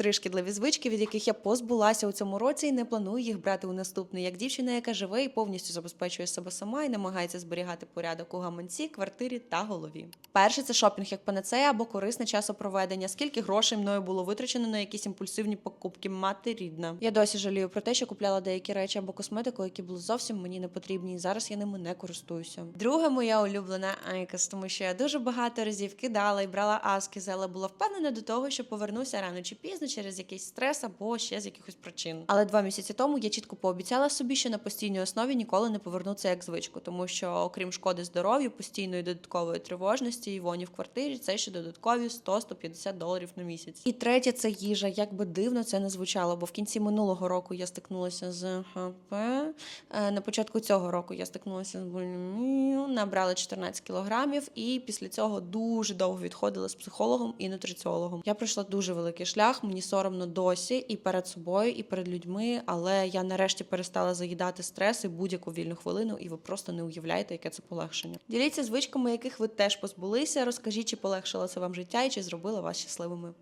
Три шкідливі звички, від яких я позбулася у цьому році і не планую їх брати у наступний. Як дівчина, яка живе і повністю забезпечує себе сама і намагається зберігати порядок у гаманці, квартирі та голові. Перше це шопінг як панацея або корисне часопроведення. Скільки грошей мною було витрачено на якісь імпульсивні покупки, мати рідна. Я досі жалію про те, що купляла деякі речі або косметику, які були зовсім мені не потрібні, і зараз я ними не користуюся. Друге, моя улюблена Айкос, тому що я дуже багато разів кидала і брала аскізи, але була впевнена до того, що повернуся рано чи пізно через якийсь стрес або ще з якихось причин. Але два місяці тому я чітко пообіцяла собі, що на постійній основі ніколи не поверну це як звичку, тому що окрім шкоди здоров'ю, постійної додаткової тривожності і воні в квартирі, це ще додаткові 100-150 доларів на місяць. І третє це їжа. Як би дивно це не звучало, бо в кінці минулого року я стикнулася з ХП. Е, На початку цього року я стикнулася з булімією, набрала 14 кілограмів, і після цього дуже довго відходила з психологом і нутриціологом. Я пройшла дуже великий шлях. Мені соромно досі і перед собою, і перед людьми. Але я нарешті перестала заїдати стрес і будь-яку вільну хвилину, і ви просто не уявляєте, яке це полегшення. Діліться звичками, яких ви теж позбулися. Розкажіть, чи полегшило це вам життя і чи зробило вас щасливими.